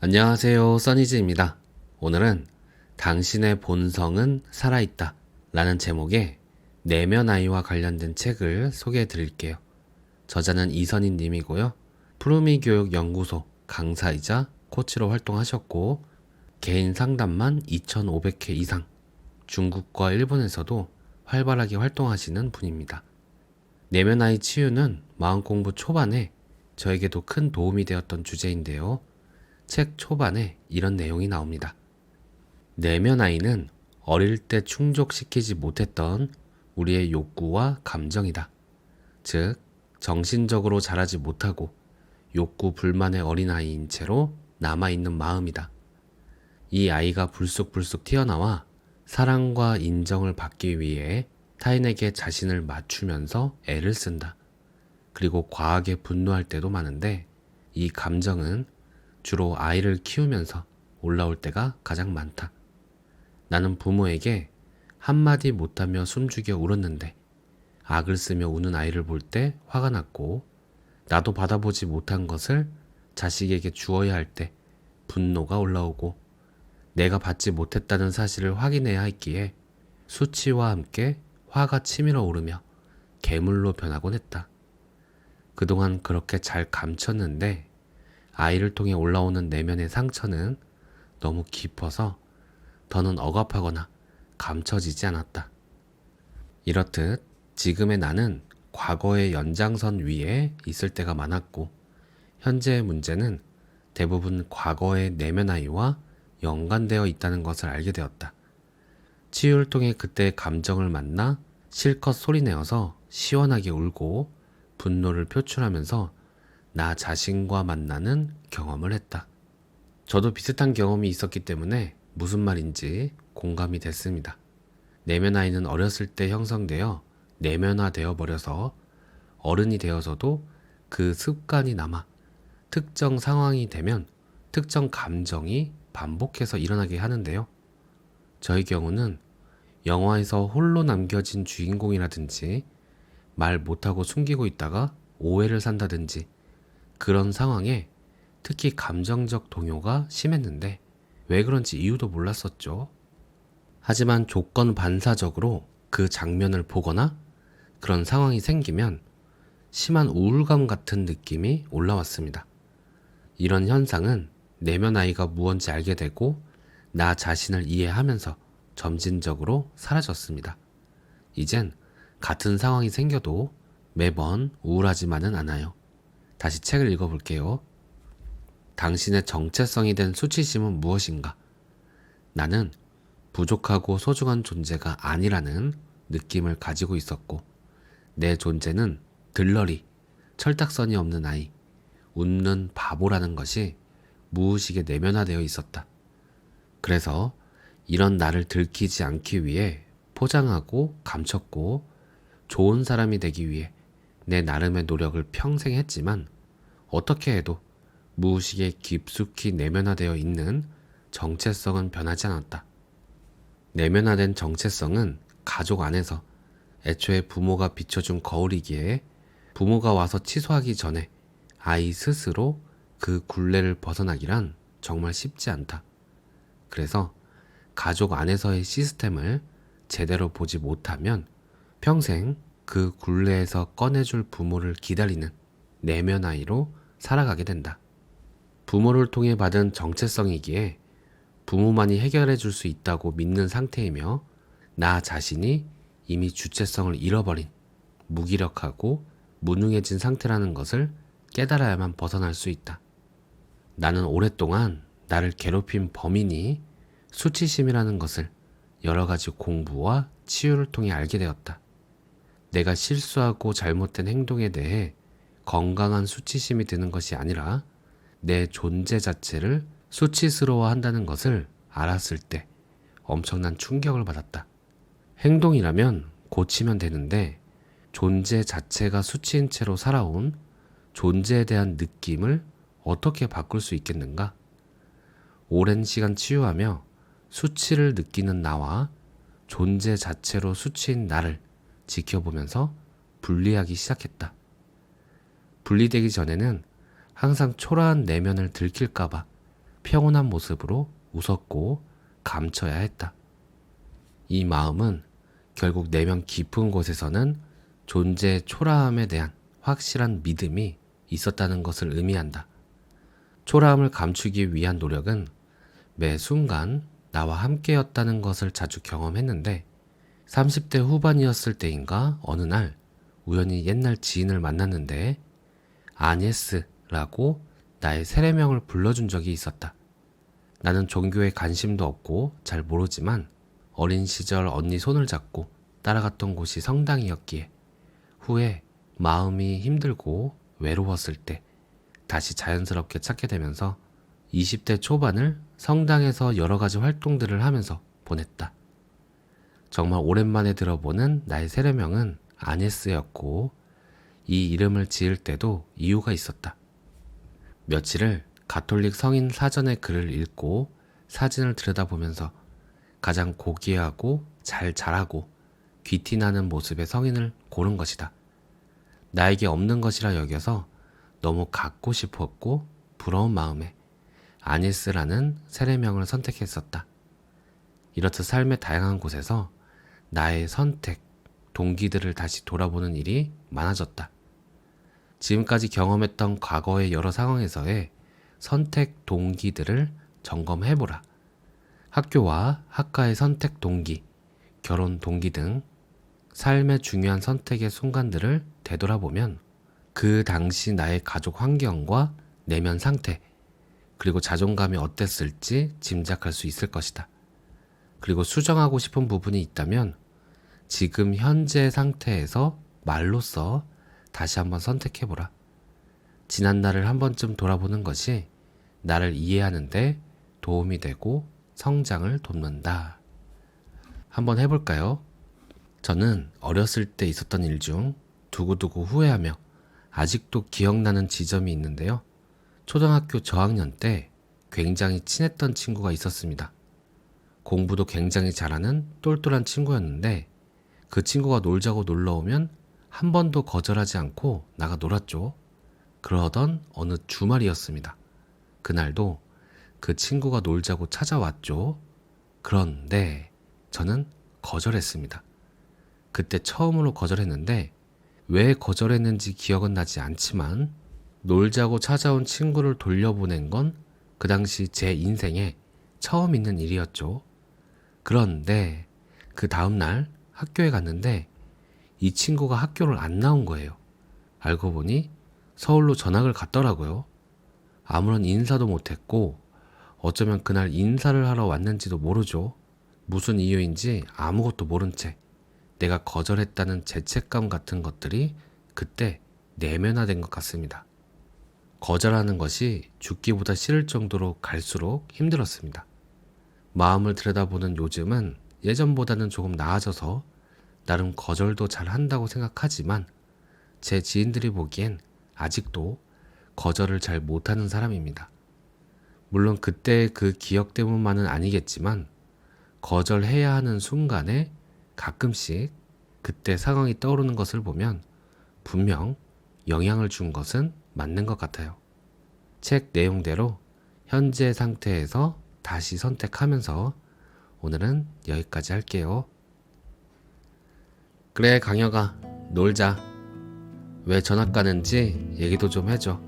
안녕하세요, 써니즈입니다. 오늘은 당신의 본성은 살아있다 라는 제목의 내면 아이와 관련된 책을 소개해 드릴게요. 저자는 이선희 님이고요. 푸르미 교육 연구소 강사이자 코치로 활동하셨고 개인 상담만 2,500회 이상 중국과 일본에서도 활발하게 활동하시는 분입니다. 내면 아이 치유는 마음 공부 초반에 저에게도 큰 도움이 되었던 주제인데요. 책 초반에 이런 내용이 나옵니다. 내면 아이는 어릴 때 충족시키지 못했던 우리의 욕구와 감정이다. 즉, 정신적으로 자라지 못하고 욕구 불만의 어린아이인 채로 남아있는 마음이다. 이 아이가 불쑥불쑥 튀어나와 사랑과 인정을 받기 위해 타인에게 자신을 맞추면서 애를 쓴다. 그리고 과하게 분노할 때도 많은데 이 감정은 주로 아이를 키우면서 올라올 때가 가장 많다. 나는 부모에게 한마디 못하며 숨죽여 울었는데 악을 쓰며 우는 아이를 볼 때 화가 났고 나도 받아보지 못한 것을 자식에게 주어야 할 때 분노가 올라오고 내가 받지 못했다는 사실을 확인해야 했기에 수치와 함께 화가 치밀어 오르며 괴물로 변하곤 했다. 그동안 그렇게 잘 감췄는데 아이를 통해 올라오는 내면의 상처는 너무 깊어서 더는 억압하거나 감춰지지 않았다. 이렇듯 지금의 나는 과거의 연장선 위에 있을 때가 많았고 현재의 문제는 대부분 과거의 내면 아이와 연관되어 있다는 것을 알게 되었다. 치유를 통해 그때의 감정을 만나 실컷 소리내어서 시원하게 울고 분노를 표출하면서 나 자신과 만나는 경험을 했다. 저도 비슷한 경험이 있었기 때문에 무슨 말인지 공감이 됐습니다. 내면 아이는 어렸을 때 형성되어 내면화되어 버려서 어른이 되어서도 그 습관이 남아 특정 상황이 되면 특정 감정이 반복해서 일어나게 하는데요. 저의 경우는 영화에서 홀로 남겨진 주인공이라든지 말 못하고 숨기고 있다가 오해를 산다든지 그런 상황에 특히 감정적 동요가 심했는데 왜 그런지 이유도 몰랐었죠. 하지만 조건 반사적으로 그 장면을 보거나 그런 상황이 생기면 심한 우울감 같은 느낌이 올라왔습니다. 이런 현상은 내면 아이가 무언지 알게 되고 나 자신을 이해하면서 점진적으로 사라졌습니다. 이젠 같은 상황이 생겨도 매번 우울하지만은 않아요. 다시 책을 읽어볼게요. 당신의 정체성이 된 수치심은 무엇인가? 나는 부족하고 소중한 존재가 아니라는 느낌을 가지고 있었고, 내 존재는 들러리, 철딱선이 없는 아이, 웃는 바보라는 것이 무의식에 내면화되어 있었다. 그래서 이런 나를 들키지 않기 위해 포장하고 감췄고 좋은 사람이 되기 위해 내 나름의 노력을 평생 했지만 어떻게 해도 무의식에 깊숙이 내면화되어 있는 정체성은 변하지 않았다. 내면화된 정체성은 가족 안에서 애초에 부모가 비춰준 거울이기에 부모가 와서 취소하기 전에 아이 스스로 그 굴레를 벗어나기란 정말 쉽지 않다. 그래서 가족 안에서의 시스템을 제대로 보지 못하면 평생 그 굴레에서 꺼내줄 부모를 기다리는 내면 아이로 살아가게 된다. 부모를 통해 받은 정체성이기에 부모만이 해결해 줄 수 있다고 믿는 상태이며 나 자신이 이미 주체성을 잃어버린 무기력하고 무능해진 상태라는 것을 깨달아야만 벗어날 수 있다. 나는 오랫동안 나를 괴롭힌 범인이 수치심이라는 것을 여러 가지 공부와 치유를 통해 알게 되었다. 내가 실수하고 잘못된 행동에 대해 건강한 수치심이 드는 것이 아니라 내 존재 자체를 수치스러워 한다는 것을 알았을 때 엄청난 충격을 받았다. 행동이라면 고치면 되는데 존재 자체가 수치인 채로 살아온 존재에 대한 느낌을 어떻게 바꿀 수 있겠는가? 오랜 시간 치유하며 수치를 느끼는 나와 존재 자체로 수치인 나를 지켜보면서 분리하기 시작했다. 분리되기 전에는 항상 초라한 내면을 들킬까봐 평온한 모습으로 웃었고 감춰야 했다. 이 마음은 결국 내면 깊은 곳에서는 존재의 초라함에 대한 확실한 믿음이 있었다는 것을 의미한다. 초라함을 감추기 위한 노력은 매 순간 나와 함께였다는 것을 자주 경험했는데 30대 후반이었을 때인가 어느 날 우연히 옛날 지인을 만났는데 아니에스라고 나의 세례명을 불러준 적이 있었다. 나는 종교에 관심도 없고 잘 모르지만 어린 시절 언니 손을 잡고 따라갔던 곳이 성당이었기에 후에 마음이 힘들고 외로웠을 때 다시 자연스럽게 찾게 되면서 20대 초반을 성당에서 여러 가지 활동들을 하면서 보냈다. 정말 오랜만에 들어보는 나의 세례명은 아네스였고 이 이름을 지을 때도 이유가 있었다. 며칠을 가톨릭 성인 사전의 글을 읽고 사진을 들여다보면서 가장 고귀하고 잘 자라고 귀티나는 모습의 성인을 고른 것이다. 나에게 없는 것이라 여겨서 너무 갖고 싶었고 부러운 마음에 아니스라는 세례명을 선택했었다. 이렇듯 삶의 다양한 곳에서 나의 선택, 동기들을 다시 돌아보는 일이 많아졌다. 지금까지 경험했던 과거의 여러 상황에서의 선택 동기들을 점검해보라. 학교와 학과의 선택 동기, 결혼 동기 등 삶의 중요한 선택의 순간들을 되돌아보면 그 당시 나의 가족 환경과 내면 상태, 그리고 자존감이 어땠을지 짐작할 수 있을 것이다. 그리고 수정하고 싶은 부분이 있다면 지금 현재 상태에서 말로써 다시 한번 선택해보라. 지난 날을 한 번쯤 돌아보는 것이 나를 이해하는데 도움이 되고 성장을 돕는다. 한번 해볼까요? 저는 어렸을 때 있었던 일 중 두고두고 후회하며 아직도 기억나는 지점이 있는데요. 초등학교 저학년 때 굉장히 친했던 친구가 있었습니다. 공부도 굉장히 잘하는 똘똘한 친구였는데 그 친구가 놀자고 놀러 오면 한 번도 거절하지 않고 나가 놀았죠. 그러던 어느 주말이었습니다. 그날도 그 친구가 놀자고 찾아왔죠. 그런데 저는 거절했습니다. 그때 처음으로 거절했는데 왜 거절했는지 기억은 나지 않지만 놀자고 찾아온 친구를 돌려보낸 건 그 당시 제 인생에 처음 있는 일이었죠. 그런데 그 다음날 학교에 갔는데 이 친구가 학교를 안 나온 거예요. 알고 보니 서울로 전학을 갔더라고요. 아무런 인사도 못했고 어쩌면 그날 인사를 하러 왔는지도 모르죠. 무슨 이유인지 아무것도 모른 채 내가 거절했다는 죄책감 같은 것들이 그때 내면화된 것 같습니다. 거절하는 것이 죽기보다 싫을 정도로 갈수록 힘들었습니다. 마음을 들여다보는 요즘은 예전보다는 조금 나아져서 나름 거절도 잘 한다고 생각하지만 제 지인들이 보기엔 아직도 거절을 잘 못하는 사람입니다. 물론 그때의 그 기억 때문만은 아니겠지만 거절해야 하는 순간에 가끔씩 그때 상황이 떠오르는 것을 보면 분명 영향을 준 것은 맞는 것 같아요. 책 내용대로 현재 상태에서 다시 선택하면서 오늘은 여기까지 할게요. 그래, 강혁아, 놀자. 왜 전학 가는지 얘기도 좀 해줘.